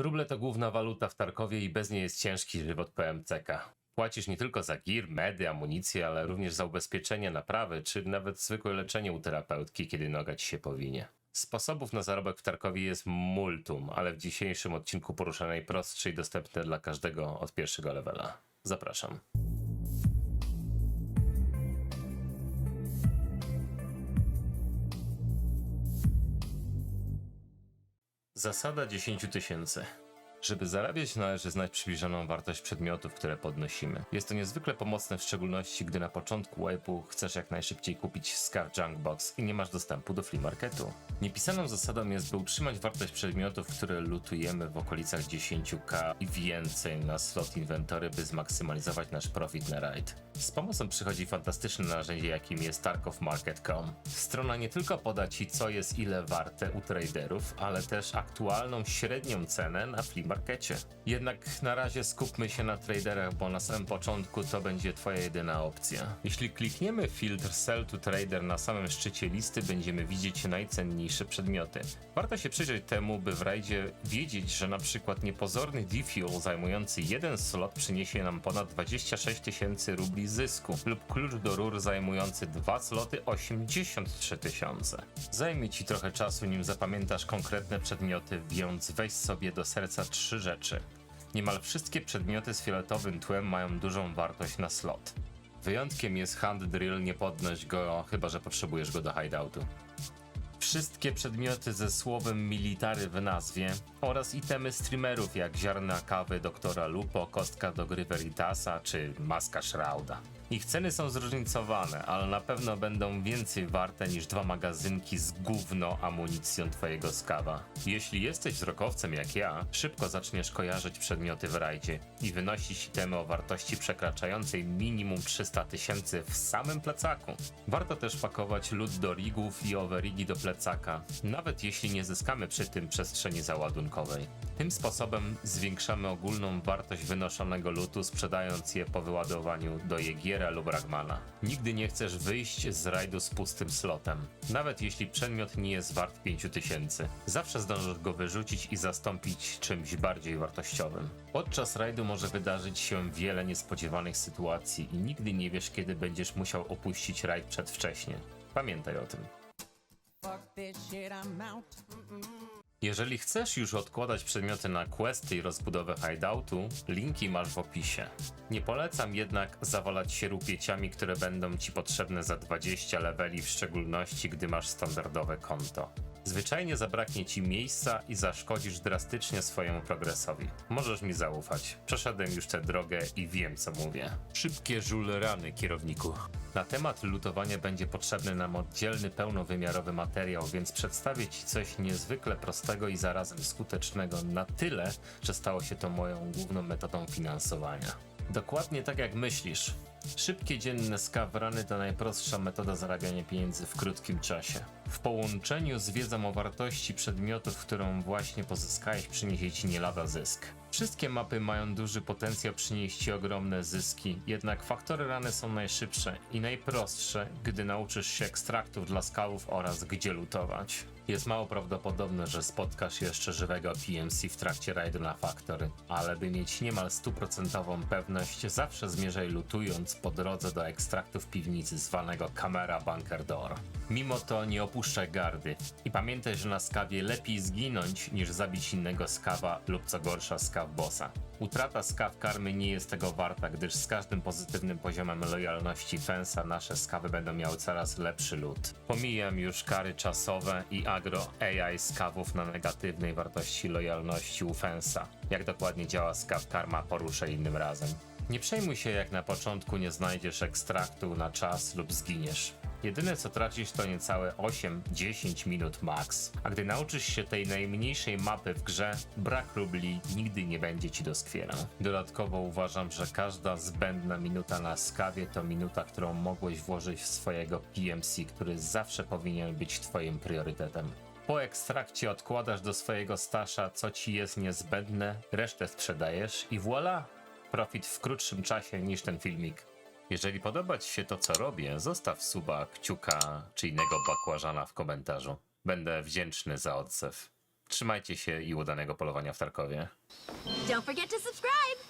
Ruble to główna waluta w Tarkowie i bez niej jest ciężki żywot PMCK. Płacisz nie tylko za gir, medy, amunicję, ale również za ubezpieczenie, naprawy, czy nawet zwykłe leczenie u terapeutki, kiedy noga ci się powinie. Sposobów na zarobek w Tarkowie jest multum, ale w dzisiejszym odcinku poruszę najprostsze i dostępne dla każdego od pierwszego levela. Zapraszam. Zasada 10 tysięcy. Żeby zarabiać, należy znać przybliżoną wartość przedmiotów, które podnosimy. Jest to niezwykle pomocne, w szczególności gdy na początku wipe'u chcesz jak najszybciej kupić Scar Junk Box i nie masz dostępu do flea marketu. Niepisaną zasadą jest, by utrzymać wartość przedmiotów, które lutujemy w okolicach 10k i więcej na slot inwentory, by zmaksymalizować nasz profit na raid. Z pomocą przychodzi fantastyczne narzędzie, jakim jest tarkofmarket.com. Strona nie tylko poda Ci, co jest ile warte u traderów, ale też aktualną średnią cenę na flea markecie. Jednak na razie skupmy się na traderach, bo na samym początku to będzie Twoja jedyna opcja. Jeśli klikniemy filtr Sell to Trader na samym szczycie listy, będziemy widzieć najcenniejsze przedmioty. Warto się przyjrzeć temu, by w rajdzie wiedzieć, że na przykład niepozorny defuel zajmujący jeden slot przyniesie nam ponad 26 tysięcy rubli zysku lub klucz do rur zajmujący dwa sloty 83 tysiące. Zajmie Ci trochę czasu, nim zapamiętasz konkretne przedmioty, więc weź sobie do serca rzeczy. Niemal wszystkie przedmioty z fioletowym tłem mają dużą wartość na slot. Wyjątkiem jest hand drill, nie podnoś go, chyba że potrzebujesz go do hideoutu. Wszystkie przedmioty ze słowem military w nazwie oraz itemy streamerów jak ziarna kawy doktora Lupo, kostka do gry Veritasa czy maska Shrouda. Ich ceny są zróżnicowane, ale na pewno będą więcej warte niż dwa magazynki z gówno amunicją twojego skawa. Jeśli jesteś wzrokowcem jak ja, szybko zaczniesz kojarzyć przedmioty w rajdzie i wynosić itemy o wartości przekraczającej minimum 300 tysięcy w samym plecaku. Warto też pakować lód do rigów i overrigi do plecaka, nawet jeśli nie zyskamy przy tym przestrzeni załadunkowej. Tym sposobem zwiększamy ogólną wartość wynoszonego lutu, sprzedając je po wyładowaniu do Jegiera lub Ragmana. Nigdy nie chcesz wyjść z rajdu z pustym slotem, nawet jeśli przedmiot nie jest wart 5000. Zawsze zdążysz go wyrzucić i zastąpić czymś bardziej wartościowym. Podczas rajdu może wydarzyć się wiele niespodziewanych sytuacji i nigdy nie wiesz, kiedy będziesz musiał opuścić rajd przedwcześnie. Pamiętaj o tym. Fuck this shit, I'm out. Jeżeli chcesz już odkładać przedmioty na questy i rozbudowę hideoutu, linki masz w opisie. Nie polecam jednak zawalać się rupieciami, które będą ci potrzebne za 20 leveli, w szczególności gdy masz standardowe konto. Zwyczajnie zabraknie ci miejsca i zaszkodzisz drastycznie swojemu progresowi. Możesz mi zaufać. Przeszedłem już tę drogę i wiem co mówię. Szybkie rany, kierowniku. Na temat lutowania będzie potrzebny nam oddzielny, pełnowymiarowy materiał, więc przedstawię Ci coś niezwykle prostego i zarazem skutecznego na tyle, że stało się to moją główną metodą finansowania. Dokładnie tak jak myślisz. Szybkie dzienne skawrany to najprostsza metoda zarabiania pieniędzy w krótkim czasie. W połączeniu z wiedzą o wartości przedmiotów, którą właśnie pozyskałeś, przyniesie ci nie lada zysk. Wszystkie mapy mają duży potencjał przynieść ci ogromne zyski, jednak faktory rany są najszybsze i najprostsze, gdy nauczysz się ekstraktów dla skałów oraz gdzie lutować. Jest mało prawdopodobne, że spotkasz jeszcze żywego PMC w trakcie rajdu na faktory, ale by mieć niemal stuprocentową pewność, zawsze zmierzaj lutując po drodze do ekstraktu w piwnicy zwanego Camera Bunker Door. Mimo to nie opuszczaj gardy i pamiętaj, że na skawie lepiej zginąć niż zabić innego skawa lub co gorsza skaw bossa. Utrata skaw karmy nie jest tego warta, gdyż z każdym pozytywnym poziomem lojalności Fensa nasze skawy będą miały coraz lepszy lód. Pomijam już kary czasowe i agro AI skawów na negatywnej wartości lojalności u Fensa. Jak dokładnie działa skaw karma poruszę innym razem. Nie przejmuj się jak na początku nie znajdziesz ekstraktu na czas lub zginiesz. Jedyne co tracisz to niecałe 8-10 minut max. A gdy nauczysz się tej najmniejszej mapy w grze, brak rubli nigdy nie będzie ci doskwierał. Dodatkowo uważam, że każda zbędna minuta na skawie to minuta, którą mogłeś włożyć w swojego PMC, który zawsze powinien być twoim priorytetem. Po ekstrakcie odkładasz do swojego stasza, co ci jest niezbędne, resztę sprzedajesz i voilà! Profit w krótszym czasie niż ten filmik. Jeżeli podoba Ci się to, co robię, zostaw suba, kciuka czy innego bakłażana w komentarzu. Będę wdzięczny za odzew. Trzymajcie się i udanego polowania w Tarkowie. Don't forget to subscribe.